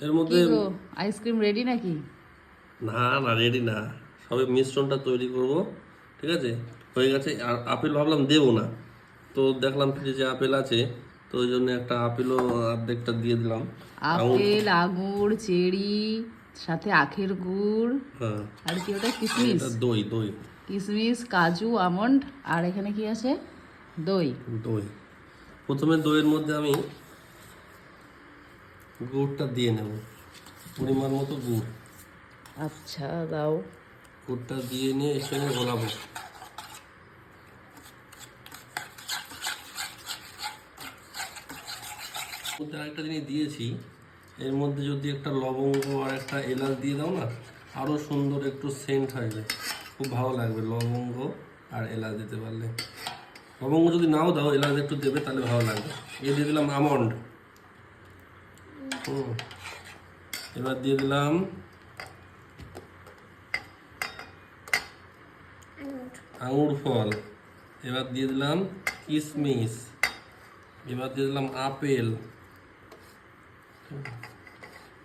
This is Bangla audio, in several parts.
এর মধ্যে আইসক্রিম রেডি নাকি? না না রেডি না। সবে মিশ্রণটা তৈরি করব ঠিক আছে? হয়ে গেছে আর আপেল ভাবলাম দেবো না। তো দেখলাম ফ্রিজে আপেল আছে তো ওই জন্য একটা আপেলও অর্ধেকটা দিয়ে দিলাম। আপেল আঙুর চেরি সাথে আখের গুড় হ্যাঁ। আর কি ওটা? কিশমিশ দই দই। কিশমিশ কাজু আমন্ড আর এখানে কি আছে? দই। দই। প্রথমে দইয়ের মধ্যে আমি গুড়টা দিয়ে নেব পরিমাণ মতো গুড়। আচ্ছা দাও। গুড়টা দিয়ে নিয়ে এর সঙ্গে গোলাবো মধ্যে আরেকটা জিনিস দিয়েছি এর মধ্যে যদি একটা লবঙ্গ আর একটা এলাচ দিয়ে দাও না আরও সুন্দর একটু সেন্ট হবে খুব ভালো লাগবে লবঙ্গ আর এলাচ দিতে পারলে। লবঙ্গ যদি নাও দাও এলাচ একটু দেবে তাহলে ভালো লাগবে। এ দিয়ে দিলাম আমন্ড। হুম এবার দিয়ে দিলাম আঙুর ফল। এবার দিয়ে দিলাম কিশমিশ এবার দিয়ে দিলাম আপেল।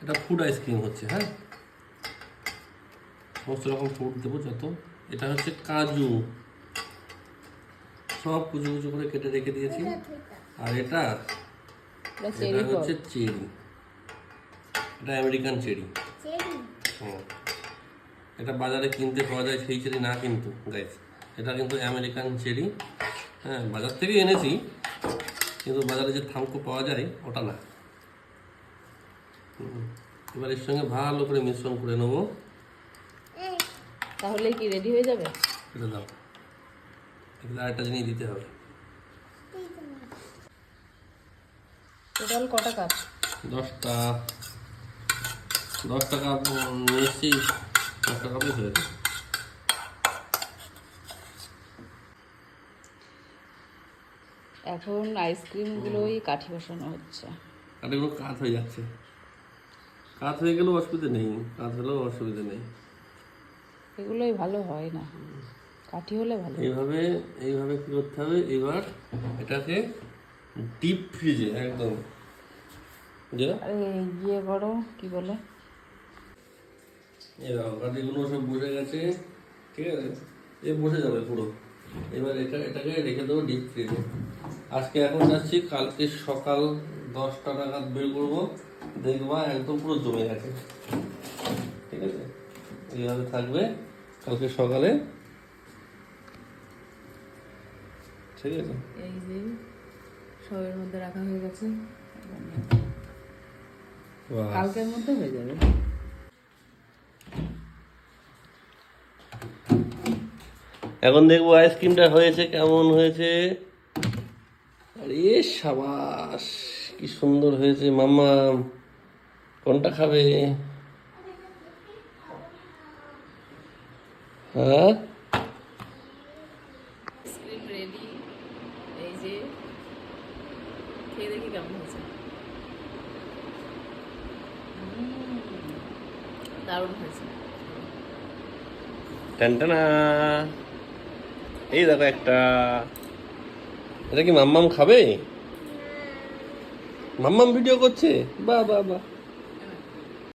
এটা ফুড আইসক্রিম হচ্ছে হ্যাঁ? সমস্ত রকম ফুড দেবো যত। এটা হচ্ছে কাজু। সব কুচু কুচু করে কেটে রেখে দিয়েছি। আর এটা এটা এটা হচ্ছে চেরি। এটা আমেরিকান চেরি হ্যাঁ এটা বাজারে কিনতে পাওয়া যায় সেই চেরি না কিন্তু গাইস এটা কিন্তু আমেরিকান চেরি হ্যাঁ বাজার থেকে এনেছি কিন্তু বাজারে যে থামকো পাওয়া যায় ওটা না। হুম। এবার এর সঙ্গে ভালো করে মিশ্রণ করে নেব। তাহলে কি রেডি হয়ে যাবে? এটা দাও। এখানে আরেকটা জিনিস দিতে হবে। টোটাল কটা কাপ? দশটা। দশ টাকা নিয়ে এসছি দশ টাকা এখন আইসক্রিমগুলোই কাঠি বসানো হচ্ছে। এগুলো কাজ হয়ে যাচ্ছে। কাজ হয়ে গেলেও অসুবিধা নেই। কাজ হলেও অসুবিধা নেই। এগুলোই ভালো হয় না। কাঠি হলে ভালো। এইভাবে এইভাবে কি করতে হবে? এবার এটাকে ডিপ ফ্রিজে একদম। যে ইয়ে করো কি বলে? এবার কাঠিগুলো সব বসে গেছে ঠিক আছে? এ বসে যাবে পুরো। এবার এটা এটাকে রেখে দেবো ডিপ ফ্রিজে আজকে এখন যাচ্ছি কালকে সকাল দশটা নাগাদ বের করব। দেখবা একদম পুরো জমে গেছে। ঠিক আছে? এইভাবে থাকবে কালকে সকালে। ঠিক আছে? এই যে সবের মধ্যে রাখা হয়ে গেছে। কালকের মধ্যে হয়ে যাবে। এখন দেখব আইসক্রিমটা হয়েছে কেমন হয়েছে? আরে সাবাস, কি সুন্দর হয়েছে মাম্মা। কোনটা খাবে? হ্যাঁ? দারুণ হয়েছে। টানটানা। এই দেখো একটা। এটা কি মাম্মাম খাবে? মাম্মাম ভিডিও করছে? বা বা বাহ।